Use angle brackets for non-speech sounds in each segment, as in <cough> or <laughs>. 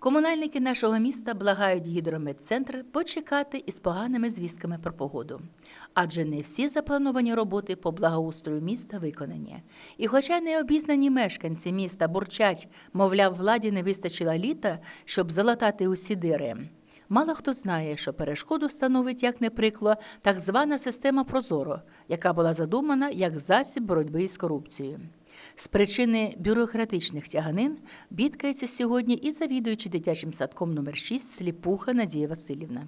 Комунальники нашого міста благають гідрометцентр почекати із поганими звістками про погоду. Адже не всі заплановані роботи по благоустрою міста виконані. І хоча необізнані мешканці міста бурчать, мовляв, владі не вистачило літа, щоб залатати усі дири. Мало хто знає, що перешкоду становить, як не прикло, так звана система Прозоро, яка була задумана як засіб боротьби із корупцією. З причини бюрократичних тяганин бідкається сьогодні і завідуючий дитячим садком номер 6 Сліпуха Надія Васильівна.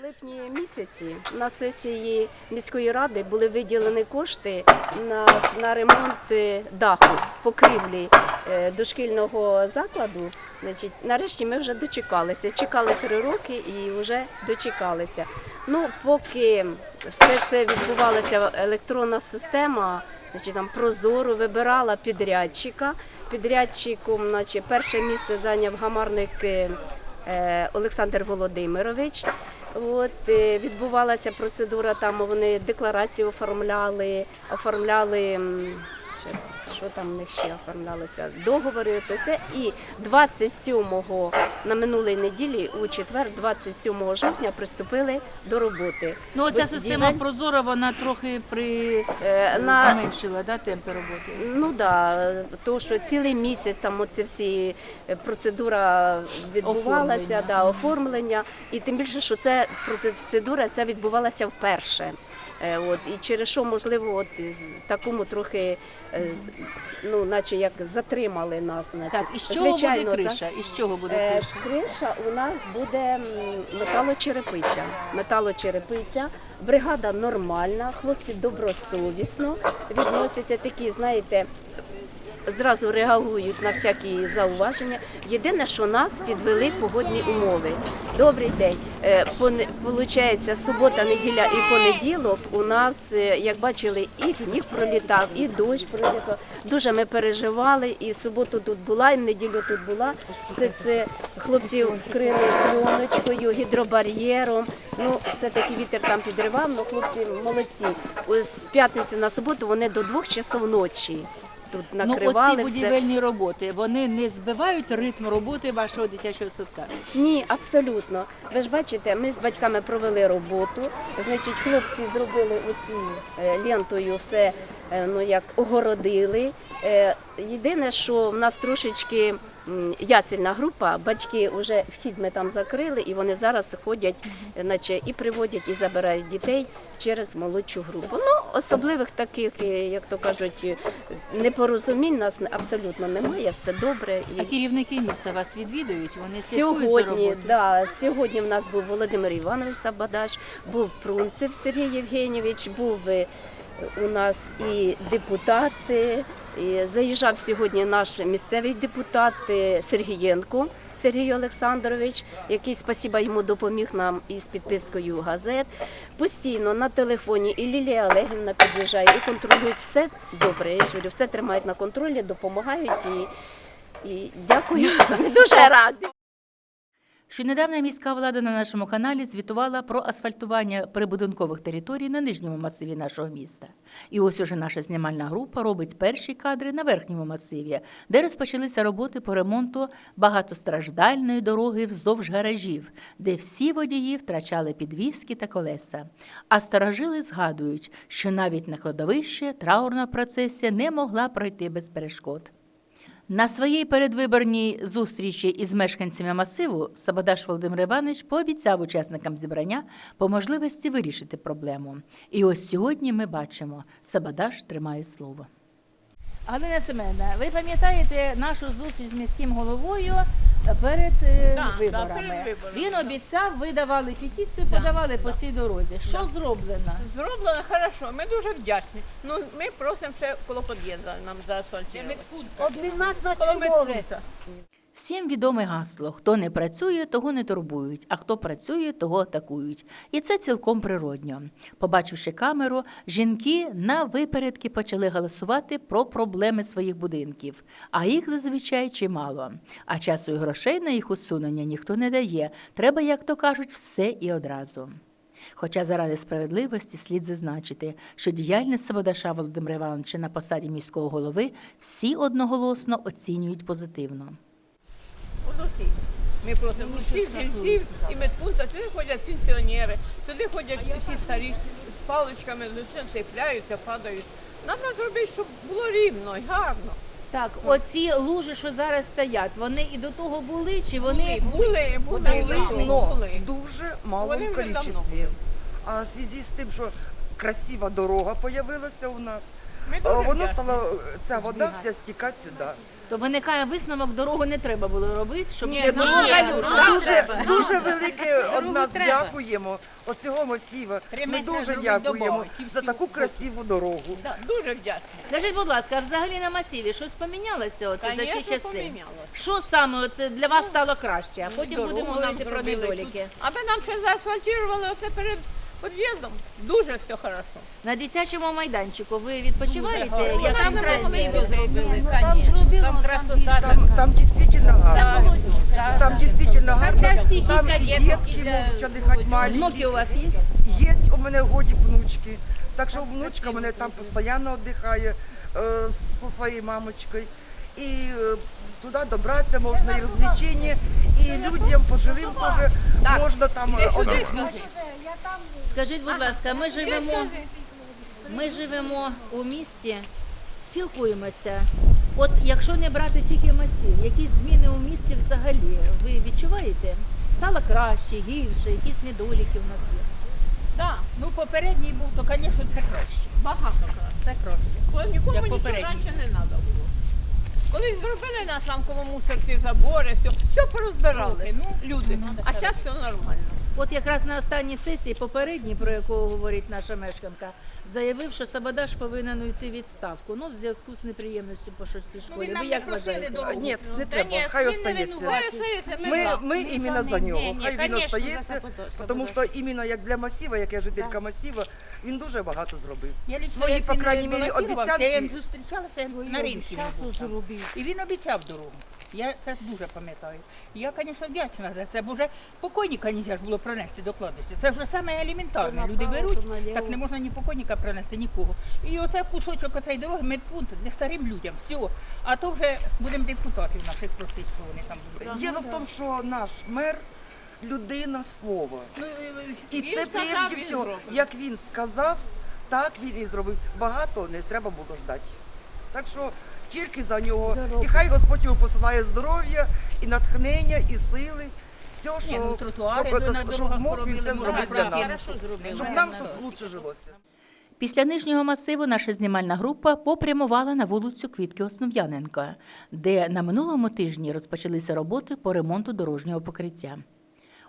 У липні місяці на сесії міської ради були виділені кошти на, на ремонт е, даху покрівлі е, дошкільного закладу. Значить, нарешті ми вже дочекалися. Чекали три роки і вже дочекалися. Ну, поки все це відбувалося, електронна система, значить, там прозоро вибирала підрядчика. Підрядчиком, значить, перше місце зайняв гамарник е, е, Олександр Володимирович. От е, відбувалася процедура, там вони декларації оформляли, оформляли ще, що там в них ще оформлялося, договори, це все. І 27-го на минулій неділі, у четвер, 27 жовтня, приступили до роботи. Ну, оця Будівель- система Прозоро, вона трохи при... Е, на зменшила да, темпи роботи. Ну да, то що цілий місяць там оці всі е, процедура відбувалася, Оформлення. да, оформлення, і тим більше, що це процедура ця відбувалася вперше. Е, От і через що можливо, от такому трохи, е, ну наче як затримали нас. Так, і з чого Звичайно, буде криша? І з чого буде Е, криша? Криша у нас буде металочерепиця. Металочерепиця. Бригада нормальна, хлопці добросовісно відносяться такі, знаєте. Зразу реагують на всякі зауваження. Єдине, що нас підвели погодні умови. Добрий день. Е, Получається, субота, неділя і понеділок у нас, е, як бачили, і сніг пролітав, і дощ пролітав. Дуже ми переживали, і суботу тут була, і неділю тут була. Все це хлопці вкрили пленочкою, гідробар'єром. Ну, все-таки вітер там підривав, але хлопці молодці. З п'ятниці на суботу вони до двох часов ночі тут Ну, оці накривали все. будівельні роботи, вони не збивають ритм роботи вашого дитячого садка? Ні, абсолютно. Ви ж бачите, ми з батьками провели роботу. Значить, хлопці зробили оці е, лентою все е, ну як огородили. Е, Єдине, що в нас трошечки ясельна група, батьки вже вхід ми там закрили, і вони зараз ходять, наче і приводять, і забирають дітей через молодшу групу. Ну, особливих таких, е, як то кажуть, е, непорозумінь нас абсолютно немає, все добре. А керівники міста вас відвідують? Вони за Сьогодні, роботою? да, сьогодні в нас був Володимир Іванович Сабадаш, був Прунцев Сергій Євгенійович, був е, у нас і депутат. І Заїжджав сьогодні наш місцевий депутат е, Сергієнко. Сергій Олександрович, який спасіба йому допоміг нам із підпискою газет. Постійно на телефоні і Лілія Олегівна під'їжджає і контролюють все добре. Я ж говорю, все тримають на контролі, допомагають і, і дякую. <laughs> Дуже раді. Що недавно міська влада на нашому каналі звітувала про асфальтування прибудинкових територій на нижньому масиві нашого міста. І ось уже наша знімальна група робить перші кадри на верхньому масиві, де розпочалися роботи по ремонту багатостраждальної дороги вздовж гаражів, де всі водії втрачали підвіски та колеса. А старожили згадують, що навіть на кладовище траурна процесія не могла пройти без перешкод. На своїй передвиборній зустрічі із мешканцями масиву Сабадаш Володимир Іванович пообіцяв учасникам зібрання по можливості вирішити проблему. І ось сьогодні ми бачимо, Сабадаш тримає слово. Галина Семенівна, ви пам'ятаєте нашу зустріч з міським головою перед е, Да, да, виборами? перед виборами, Він да. обіцяв, ви давали петицію, Да, подавали по да. цій дорозі. Що Да. зроблено? Зроблено хорошо, ми дуже вдячні. Ну, ми просимо ще коло під'їзду нам заасфальтувати. Коло медпункту. Всім відоме гасло: хто не працює, того не турбують, а хто працює, того атакують. І це цілком природньо. Побачивши камеру, жінки на випередки почали голосувати про проблеми своїх будинків, а їх зазвичай чимало. А часу і грошей на їх усунення ніхто не дає. Треба, як то кажуть, все і одразу. Хоча заради справедливості слід зазначити, що діяльність Сабадаша Володимира Івановича на посаді міського голови всі одноголосно оцінюють позитивно. Ми просимо всіх жильців і медпункта, сюди ходять пенсіонери, сюди ходять всі старі з паличками, цепляються, падають. Треба зробити, щоб було рівно і гарно. Так, оці лужи, що зараз стоять, вони і до того були, чи вони були, були, Були, були, но були. в дуже малом Вони давно количестві. А в зв'язку з тим, що красива дорога появилася у нас, Ми дуже воно вдячні. стало ця вода вся стікати сюди. То виникає висновок, дорогу не треба було робити, щоб Ні, не ну, ні, калюж. ну, Дуже, дуже велике од нас треба. дякуємо. Оцього масіва. Ми дуже дякуємо добавити, за таку красиву дорогу. Да, дуже вдячні. Скажіть, будь ласка, а взагалі на масиві щось помінялося оце за ці часи? помінялося. Що саме оце для вас стало краще? А потім Дорогу будемо нам говорити про зробили недоліки. Аби нам ще заасфальтували оце перед під'їздом, дуже все хорошо. На дитячому майданчику ви відпочиваєте? гарно. Як Там там красиво зробили, Там красота Там, там дійсно гарно. Там дійсно гарно. і Там і дітки можуть віддихати маленькі. Внуки у вас є? Є у мене в годі внучки. Так що внучка мене там постійно віддихає е, зі своєю мамочкою. І е, туди добратися можна, і розвлечення, і людям пожилим теж можна там скажи. Скажіть, будь ласка, ми живемо, ми живемо у місті, спілкуємося. От якщо не брати тільки масів, якісь зміни у місті взагалі ви відчуваєте? Стало краще, гірше, якісь недоліки в нас є. Да, Ну, попередній був, то, звісно, це краще. багато краще. Це краще. Бо нікому Як нічого попередній. раніше не треба було. Колись зробили на самому мусорці забори, все, все порозбирали. Ну, люди. ну, А зараз все нормально. От якраз на останній сесії, попередній, про яку говорить наша мешканка, заявив, що Сабадаш повинен уйти відставку. Ну, в зв'язку з неприємністю по шостій Ну, школі. він нам Ви не як просили вважаєте? дорогу. Ні, не Та треба, ні, хай він не остається. винуватий. Ми Ми, за. іменно за нього. Ні, ні, Хай він конечно, остається, Сабадаш. тому що іменно як для масіва, як я жителька масіва, він дуже багато зробив. Я Свої, по крайній мірі, обіцянки. Я їм зустрічалася на ринку. ми був там. І він обіцяв дорогу. Я це дуже пам'ятаю. Я, звісно, вдячна за це, бо вже покойника не можна було пронести до кладовища. Це вже саме елементарне. Люди беруть, так не можна ні покойника пронести, нікого. І оце кусочок оцей дороги, медпункт для старим людям. Все. А то вже будемо депутатів наших просити, що вони там будуть. Діло в тому, що наш мер людина слова. Ну, І Він це сказав, прежде він всього, як він сказав, так він і зробив. Багато не треба було ждати. Так що тільки за нього. І хай Господь йому посилає здоров'я, і натхнення, і сили. Все, що, Ні, ну, тротуари щоб, на щоб дорогах мог він поробили, все зробити для нас. Хорошо зробили. Щоб нам тут дорогу. лучше жилося. Після нижнього масиву наша знімальна група попрямувала на вулицю Квітки Основ'яненко, де на минулому тижні розпочалися роботи по ремонту дорожнього покриття.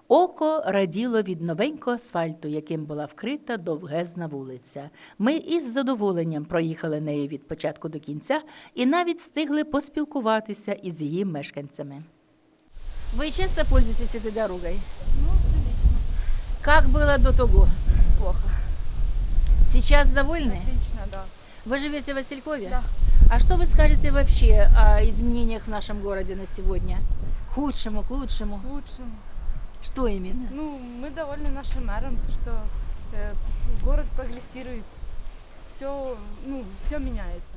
Око раділо від новенького асфальту, яким була вкрита довгезна вулиця. Ми із задоволенням проїхали нею від початку до кінця і навіть встигли поспілкуватися із її мешканцями. Ви часто пользуєтесь этой дорогой? Ну, прилично. Как было до того? Плохо. Сейчас довольны? Отлично, да. Вы живете в Василькове? Да. А что вы скажете вообще о изменениях в нашем городе на сегодня? К худшему, к лучшему? К лучшему. Что именно? Ну, мы довольны нашим мэром, что э, город прогрессирует. Все, ну, все меняется.